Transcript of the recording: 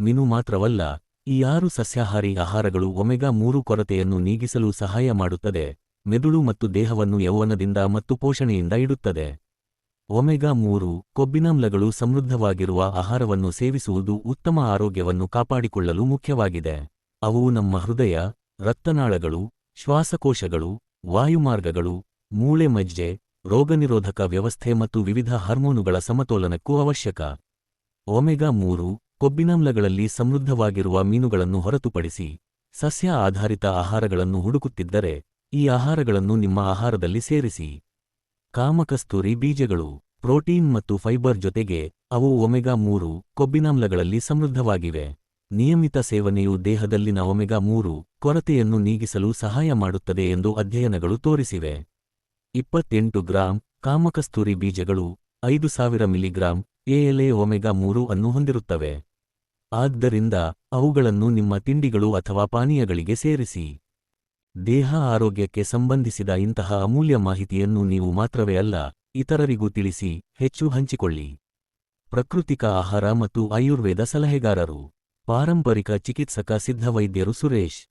ಮೀನು ಮಾತ್ರವಲ್ಲ, ಈ ಆರು ಸಸ್ಯಾಹಾರಿ ಆಹಾರಗಳು ಒಮೆಗಾ ಮೂರು ಕೊರತೆಯನ್ನು ನೀಗಿಸಲು ಸಹಾಯ ಮಾಡುತ್ತದೆ, ಮೆದುಳು ಮತ್ತು ದೇಹವನ್ನು ಯೌವನದಿಂದ ಮತ್ತು ಪೋಷಣೆಯಿಂದ ಇಡುತ್ತದೆ. ಒಮೆಗಾ ಮೂರು ಕೊಬ್ಬಿನಾಮ್ಲಗಳು ಸಮೃದ್ಧವಾಗಿರುವ ಆಹಾರವನ್ನು ಸೇವಿಸುವುದು ಉತ್ತಮ ಆರೋಗ್ಯವನ್ನು ಕಾಪಾಡಿಕೊಳ್ಳಲು ಮುಖ್ಯವಾಗಿದೆ. ಅವು ನಮ್ಮ ಹೃದಯ, ರಕ್ತನಾಳಗಳು, ಶ್ವಾಸಕೋಶಗಳು, ವಾಯುಮಾರ್ಗಗಳು, ಮೂಳೆ ಮಜ್ಜೆ, ರೋಗನಿರೋಧಕ ವ್ಯವಸ್ಥೆ ಮತ್ತು ವಿವಿಧ ಹಾರ್ಮೋನುಗಳ ಸಮತೋಲನಕ್ಕೂ ಅವಶ್ಯಕ. ಒಮೆಗಾ ಮೂರು ಕೊಬ್ಬಿನಾಮ್ಲಗಳಲ್ಲಿ ಸಮೃದ್ಧವಾಗಿರುವ ಮೀನುಗಳನ್ನು ಹೊರತುಪಡಿಸಿ ಸಸ್ಯ ಆಧಾರಿತ ಆಹಾರಗಳನ್ನು ಹುಡುಕುತ್ತಿದ್ದರೆ ಈ ಆಹಾರಗಳನ್ನು ನಿಮ್ಮ ಆಹಾರದಲ್ಲಿ ಸೇರಿಸಿ. ಕಾಮಕಸ್ತೂರಿ ಬೀಜಗಳು, ಪ್ರೋಟೀನ್ ಮತ್ತು ಫೈಬರ್ ಜೊತೆಗೆ ಅವು ಒಮೆಗಾ ಮೂರು ಕೊಬ್ಬಿನಾಮ್ಲಗಳಲ್ಲಿ ಸಮೃದ್ಧವಾಗಿವೆ. ನಿಯಮಿತ ಸೇವನೆಯು ದೇಹದಲ್ಲಿನ ಒಮೆಗಾ ಮೂರು ಕೊರತೆಯನ್ನು ನೀಗಿಸಲು ಸಹಾಯ ಮಾಡುತ್ತದೆ ಎಂದು ಅಧ್ಯಯನಗಳು ತೋರಿಸಿವೆ. ಇಪ್ಪತ್ತೆಂಟು ಗ್ರಾಂ ಕಾಮಕಸ್ತೂರಿ ಬೀಜಗಳು ಐದು ಸಾವಿರ ಮಿಲಿಗ್ರಾಂ ಎಎಲ್ಎ ಒಮೆಗಾ ಮೂರು ಅನ್ನು ಹೊಂದಿರುತ್ತವೆ. ಆದ್ದರಿಂದ ಅವುಗಳನ್ನು ನಿಮ್ಮ ತಿಂಡಿಗಳು ಅಥವಾ ಪಾನೀಯಗಳಿಗೆ ಸೇರಿಸಿ. ದೇಹ ಆರೋಗ್ಯಕ್ಕೆ ಸಂಬಂಧಿಸಿದ ಇಂತಹ ಅಮೂಲ್ಯ ಮಾಹಿತಿಯನ್ನು ನೀವು ಮಾತ್ರವೇ ಅಲ್ಲ, ಇತರರಿಗೂ ತಿಳಿಸಿ, ಹೆಚ್ಚು ಹಂಚಿಕೊಳ್ಳಿ. ಪ್ರಕೃತಿಕ ಆಹಾರ ಮತ್ತು ಆಯುರ್ವೇದ ಸಲಹೆಗಾರರು. ಪಾರಂಪರಿಕ ಚಿಕಿತ್ಸಕ ಸಿದ್ಧವೈದ್ಯರು ಸುರೇಶ್.